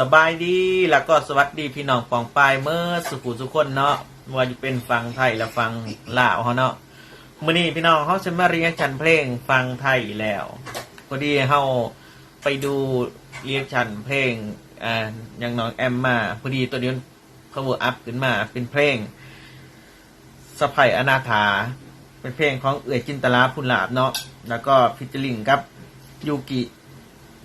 สบายดีแล้วก็สวัสดีพี่น้องปองปายเมื่อสุขุสุขคนเนาะว่าจะเป็นฟังไทยและฟังลาวเขาเนาะมื่อนี้พี่น้องเขาจะมาเรียนชันเพลงฟังไทยแล้วพอดีเขาไปดูเรียนชันเพลงอ่าอย่างน้องแอมมาพอดีตัวนี้เขาเวอร์อัพขึ้นมาเป็นเพลงสะไพอนาถา เป็นเพลงของเอื่อยจินตลาพุนลาบเนาะแล้วก็พิจิลิงกับยูกิ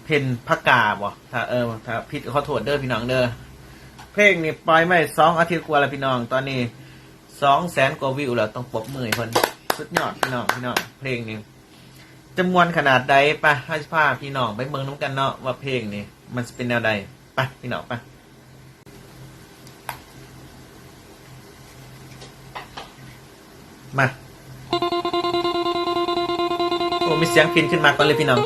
เพนพักกาบ่ถ้าเออถ้าผิดขอโทษเด้อพี่น้องเด้อเพลงนี่ปล่อยไม่สองอาทิตย์กว่าแล้วพี่น้อง ตอนนี้สองแสนกว่าวิวแล้วต้องปรบมือให้เพิ่นสุดยอดพี่น้องพี่น้องเพลงนี้จำนวนขนาดใดปะให้พาพี่น้องไปเมืองน้ำกันเนาะว่าเพลงนี้มันเป็นแนวใดปะพี่น้องปะมาโอ้มีเสียงพินขึ้นมาก่อนเลยพี่น้อง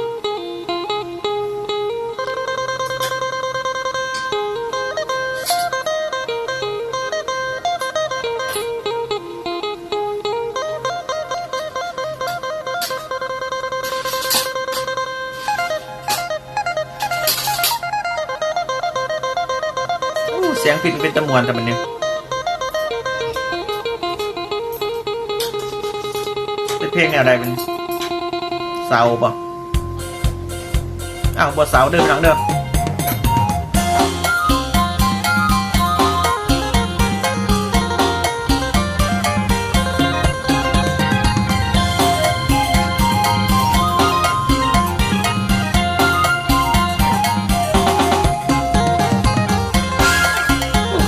เสียงผิดเป็นตะมวนแต่มันเนี่ยเป็นเพลงอะไรเป็นเสาบ่อ้าวบ่เสาเดิมหลังเดิม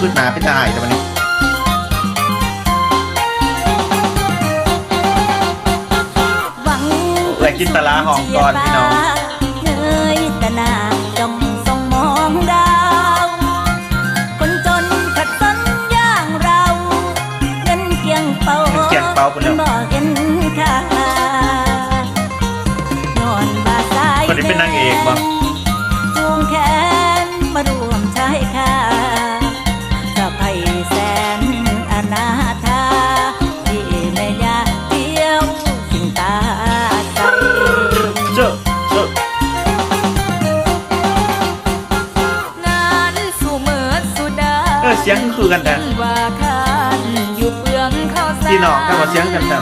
ขึ้นมาเป็นได้แต่มันเนี่ยหวังเอ้ยจินตลาห้องก่อนพี่น้องเนยตะนาจ้องส่องมองดาวคนจนขัดสนอย่างเราเงินเกียงเป่าเงินเกียงเป่าพุ่นแล้วบอกเห็นค่าย้อนบาสายคนนี้เป็นนางเอกบ่จูงแขนมาร เออเสียงคือกันแต่ว่าคานอยู่เปลืองข้าวสารพี่น้องก็บอกเสียงกันแต่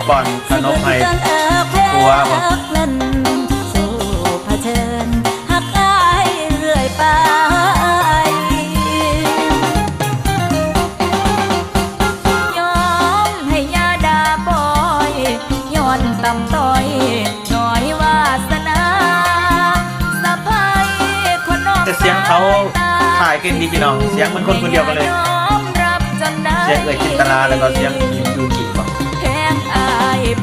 คุณสาวมาป่อนขนมให้กลัวบ่เล่นสู่เผชิญหักอายเรื่อยไปยอมให้ยาดาบอยย้อนต่ำต้อยหน่อยวาสนาสะพายคนนอกแต่เสียงเขาถ่ายกันดีพี่น้อง เสียงเหมันคนคนเดียวกันเลยยอมรับจนได้เสียงเอ่ยจินตนาแล้วก็เสียงยูกิ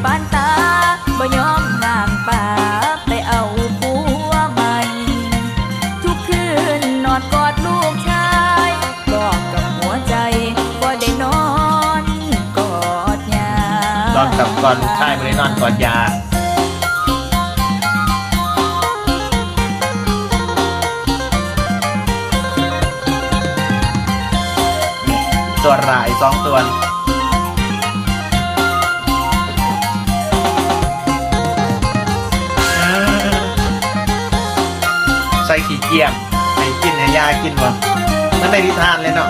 ปานตาบ่ยอมนางป่าไปเอาผัวใหม่ ทุกคืนนอนกอดลูกชายบอกกับหัวใจว่าได้นอนกอดยา นอนกับก่อนลูกชายไม่ได้นอนก่อนยา ตัวรายสองตัวนี่ เกียงให้กินให้ยากินวะมันได้นิทานเลยเนาะ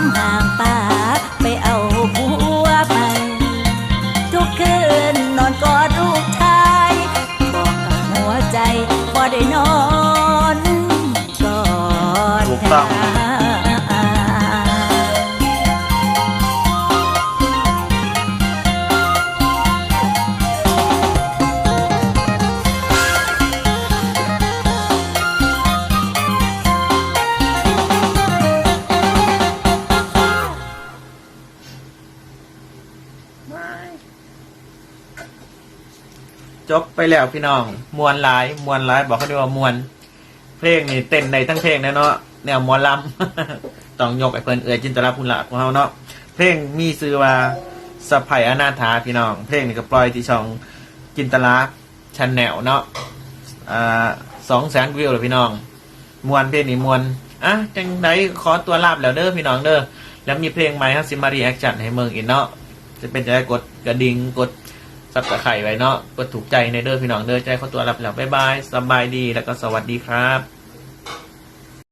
มห่างป่าไปเอาผัวใหม่ทุกคืนนอนกอดลูกชายบอกกับหัวใจพอได้นอนกอดถูกอ จบไปแล้วพี่น้องมวนหลายมวนหลาย บอกเขาด้วยว่ามวน เพลงนี่เต้นในทั้งเพลงนะเนาะแนวมอลำต้องยกไอ้เพิ่นเอ่ยจินตลาพุนละของเราเนาะเพลงมีชื่อว่าสะไพอนาถาพี่น้อง เพลงนี่ก็ปล่อยที่ช่องจินตลาชันแนวเนาะอ่าสองแสนวิวเลยพี่น้อง มวนเพลงนี้มวนอะจังไดขอตัวลาบแล้วเด้อพี่น้องเด้อแล้วมีเพลงใหม่ครับซิมารีแอคชั่นให้เมืองอีกเนาะ จะเป็นจะได้กดกระดิ่งกดซับสไครไว้เนาะกดถูกใจในเด้อพี่น้องเด้อใจเขาตัวลาไปแล้วบ๊ายบายสบายดีแล้วก็สวัสดีครับ